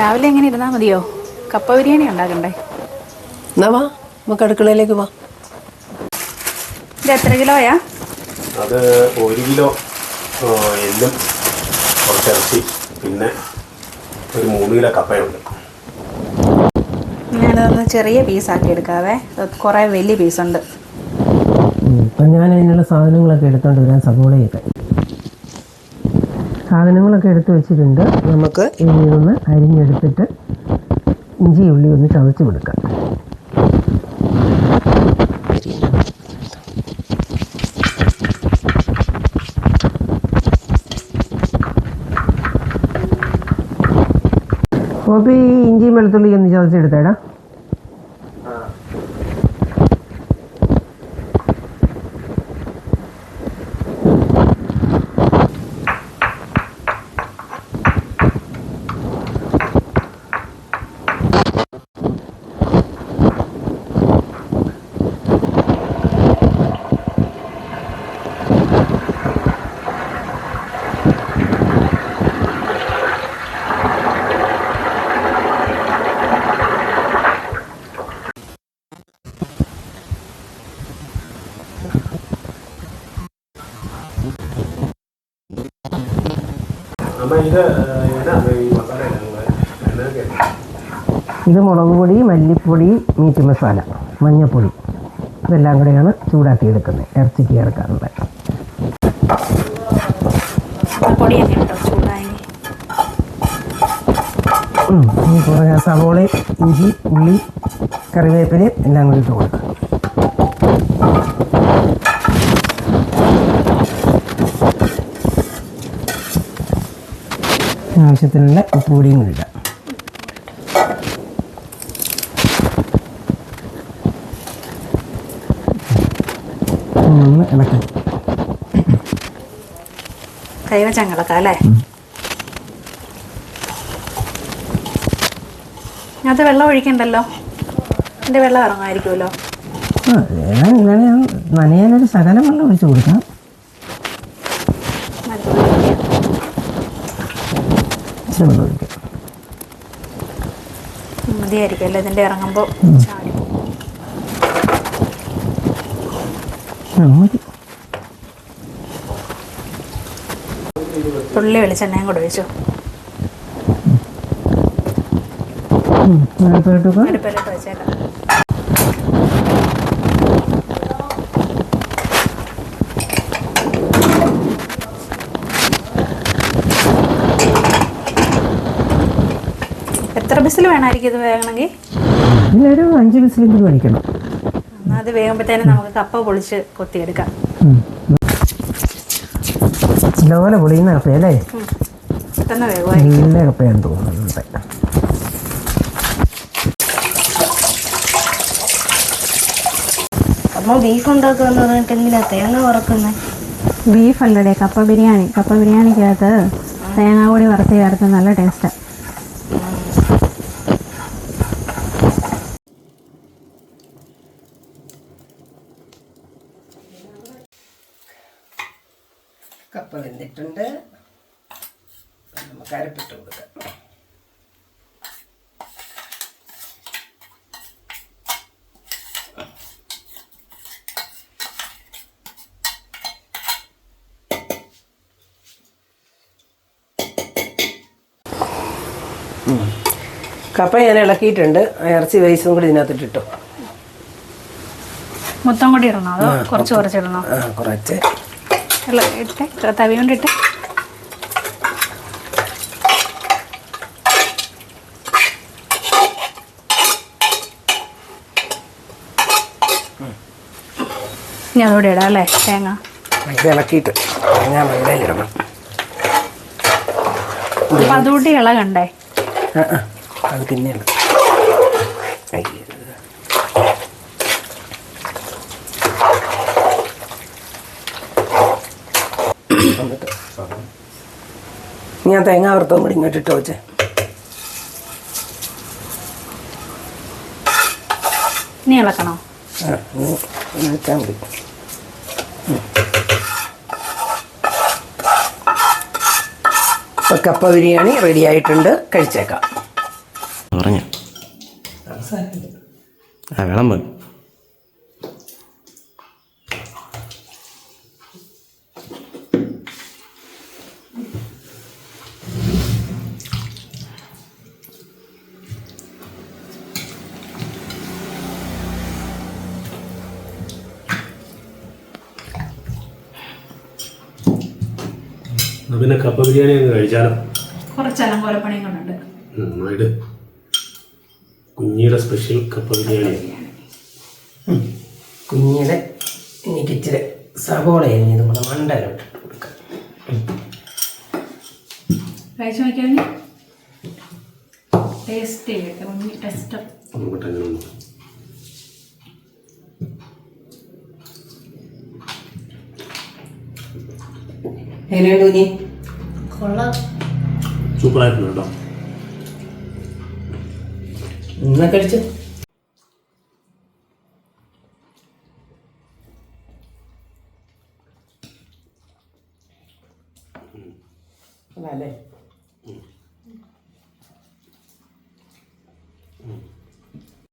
രാവിലെ എങ്ങനെ ഇരുന്നാ മതിയോ? കപ്പ ബിരിയാണി ഉണ്ടാക്കണ്ടേ? എന്നാ വാ നമുക്ക് അടുക്കളയിലേക്ക് വാ. ഇത് എത്ര കിലോയാ? അത് ഒരു കിലോ എല്ലും കുറച്ചിറച്ചി പിന്നെ ഒരു മൂന്ന് കിലോ കപ്പയുണ്ട്. ഞാനതൊന്ന് ചെറിയ പീസാക്കി എടുക്കാവേ. കുറേ വലിയ പീസുണ്ട് ഇപ്പം ഞാൻ അതിനുള്ള സാധനങ്ങളൊക്കെ എടുത്തോണ്ട് വരാൻ സവോളയൊക്കെ സാധനങ്ങളൊക്കെ എടുത്ത് വെച്ചിട്ടുണ്ട്. നമുക്ക് ഇനി ഒന്ന് അരിഞ്ഞെടുത്തിട്ട് ഇഞ്ചി ഉള്ളി ഒന്ന് ചതച്ച് കൊടുക്കാം. കോപ്പി ഇഞ്ചിയും വെളുത്തുള്ളി ഒന്ന് ചതച്ചെടുത്തേടാ ഇത് മുളക് പൊടി മല്ലിപ്പൊടി മീറ്റ് മസാല മഞ്ഞൾപ്പൊടി ഇതെല്ലാം കൂടെയാണ് ചൂടാക്കി എടുക്കുന്നത് ഇറച്ചിക്ക് ചേർക്കാറുള്ളത് കുറേ സവോള ഇഞ്ചി ഉള്ളി കറിവേപ്പില എല്ലാം കൂടി ഇട്ട് കൊടുക്കാം. ആവശ്യത്തിനുള്ള ഉപ്പുപൊടിയും കൂടി ഇടാം. ഒന്ന് ഇളക്കാം. കൈവച്ചങ്ങളൊക്കെ അല്ലേ? അത് വെള്ളം ഒഴിക്കണ്ടല്ലോ? എന്റെ വെള്ളം ഇറങ്ങുമായിരിക്കുമല്ലോ ആ നനയാനൊരു സകലം വെള്ളം ഒഴിച്ചു കൊടുക്കാം. വെള്ളം ഒഴിക്കാം മതിയായിരിക്കും അല്ലേ ഇതിന്റെ ഇറങ്ങുമ്പോൾ മതി തുള്ളി വെളിച്ചെണ്ണയും കൂടെ ഒഴിച്ചു അടുപ്പിലിട്ട് വെച്ചേക്കാം എത്ര ബിസിൽ വേണമായിരിക്കും ഇത് വേണമെങ്കിൽ? ഇതിനൊരു അഞ്ച് വിസിലെങ്കിലും വേണിക്കണം. എന്നാൽ അത് വേകുമ്പോഴത്തേനും നമുക്ക് കപ്പ പൊളിച്ച് കൊത്തിയെടുക്കാം. ഇതുപോലെ പൊളിയുന്ന കപ്പയല്ലേ. പെട്ടെന്ന് വേഗമായി. നല്ല കപ്പയാന്ന് തോന്നുന്നുണ്ട് അമ്മ ബീഫ് ഉണ്ടാക്കുമെന്ന് പറഞ്ഞിട്ട് എന്തിനാ തേങ്ങ വറക്കുന്നത് ബീഫ് അല്ലടേ കപ്പ ബിരിയാണി. കപ്പ ബിരിയാണിക്കകത്ത് തേങ്ങാ കൂടി വറുത്ത് ചേർത്ത് നല്ല ടേസ്റ്റാണ് കപ്പ വെന്തിട്ടുണ്ട്. നമുക്ക് അരപ്പിട്ട് കൊടുക്കാം. കപ്പ ഞാൻ ഇളക്കിയിട്ടുണ്ട്. ഇറച്ചി വേസും കൂടി ഇതിനകത്തിട്ട് ഇട്ടു. മൊത്തം കൂടി ഇടണോ? കുറച്ച് കുറച്ച് കുറച്ചിടണോ കുറച്ച്. ഇട്ടെ തവി കൊണ്ടിട്ട്. ഞാൻ ഇവിടെ ഇടാം അല്ലേ? തേങ്ങ. ഇത് ഇളക്കിയിട്ട് അപ്പം അതുകൂട്ടി ഇളകണ്ടേ? അത് പിന്നെയല്ല ഞാൻ തേങ്ങ വറുത്തതും കൂടി ഇങ്ങോട്ട് ഇട്ട് വെച്ചേ. ഇനി ഇളക്കണോ? ആ വെച്ചാൽ മതി ഇപ്പം കപ്പ ബിരിയാണി റെഡി ആയിട്ടുണ്ട്. കഴിച്ചേക്കാം. പറഞ്ഞു. ആ വിളമ്പ് പിന്നെ കപ്പ ബിരിയാണി അങ്ങ് കഴിച്ചാലോ? കുറച്ച് അലങ്കോലപ്പണിയും കൊണ്ടുണ്ട്. നന്നായിട്ട് കുഞ്ഞിയുടെ സ്പെഷ്യൽ കപ്പ ബിരിയാണി. കുഞ്ഞിയുടെ എനിക്ക് ഇച്ചിരി സവോള എരിഞ്ഞത് കൂടെ മണ്ടയിലോട്ട് കൊടുക്കാം. കഴിച്ചു നോക്കിയാൽ ടേസ്റ്റ് ചെയ്യട്ടെ കുഞ്ഞി ടെസ്റ്റ് നോക്കട്ടെ എങ്ങനെയുണ്ട് കുഞ്ഞി? കൊള്ളാം. സൂപ്പറായിട്ടുണ്ട് കേട്ടോ. കഴിച്ചു അല്ലേ?